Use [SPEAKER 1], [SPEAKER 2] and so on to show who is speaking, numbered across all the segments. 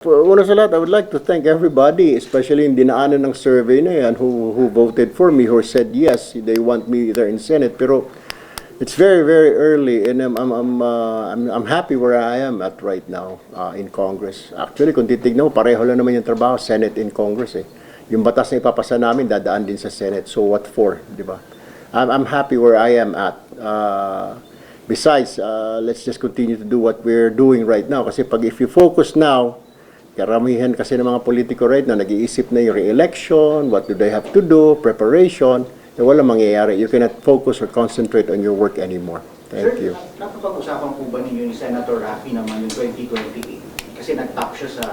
[SPEAKER 1] Una sa lahat, I would like to thank everybody, especially yung dinaanan ng survey na yan, who, who voted for me, who said yes, they want me there in Senate. Pero it's very, very early, and I'm, I'm, I'm, uh, I'm, I'm happy where I am at right now uh, in Congress. Actually, kung titignan mo, pareho lang naman yung trabaho, Senate and Congress eh. Yung batas na ipapasa namin, dadaan din sa Senate. So what for, di ba? I'm, I'm happy where I am at. Uh, besides, uh, let's just continue to do what we're doing right now. Kasi pag if you focus now, Karamihan kasi ng mga politiko right now, nag-iisip na yung re-election, what do they have to do, preparation, eh wala mangyayari. You cannot focus or concentrate on your work anymore. Thank
[SPEAKER 2] Sir,
[SPEAKER 1] you.
[SPEAKER 2] napapag-usapan po ba ninyo ni Senator Rafi naman yung 2028? Kasi nag-top siya sa,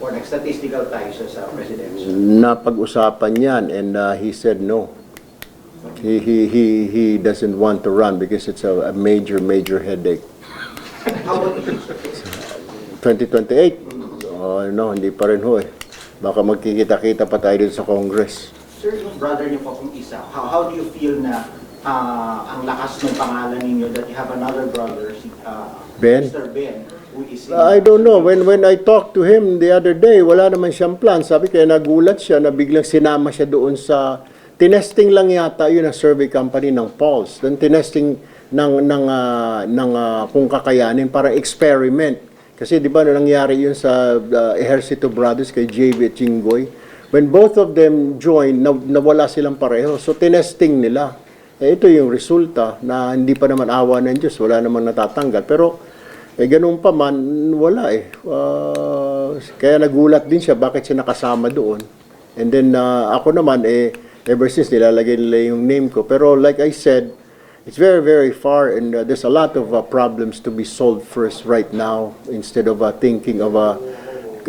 [SPEAKER 2] or nag-statistical tayo siya sa presidential.
[SPEAKER 1] Napag-usapan yan and uh, he said no. He, he, he, he doesn't want to run because it's a, a major, major headache.
[SPEAKER 2] How about
[SPEAKER 1] 2028? Oh, no, hindi pa rin ho eh. Baka magkikita-kita pa tayo dito sa Congress.
[SPEAKER 2] Sir, yung brother niyo po kung isa, how, how do you feel na ah, ang lakas ng pangalan ninyo that you have another brother, si ah,
[SPEAKER 1] Ben?
[SPEAKER 2] Mr. Ben, who is in-
[SPEAKER 1] I don't know. When when I talked to him the other day, wala naman siyang plan. Sabi kaya nagulat siya na biglang sinama siya doon sa tinesting lang yata yun ang survey company ng Pulse. Then tinesting ng ng ah, ng ah, kung kakayanin para experiment. Kasi di ba nangyari yun sa uh, Ejercito Brothers kay JB Chingoy, when both of them joined, na, nawala silang pareho. So tinesting nila. Eh, ito yung resulta na hindi pa naman awa ng Diyos, wala naman natatanggal. Pero eh, ganun pa man, wala eh. Ah, kaya nagulat din siya bakit siya nakasama doon. And then, ah, ako naman, eh, ever since nilalagay nila yung name ko. Pero like I said, it's very, very far and uh, there's a lot of uh, problems to be solved first right now instead of uh, thinking of uh,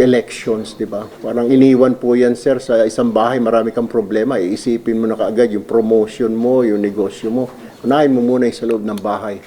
[SPEAKER 1] elections, di ba? Parang iniwan po yan, sir, sa isang bahay, marami kang problema. Iisipin mo na kaagad yung promotion mo, yung negosyo mo. Unahin mo muna yung sa loob ng bahay.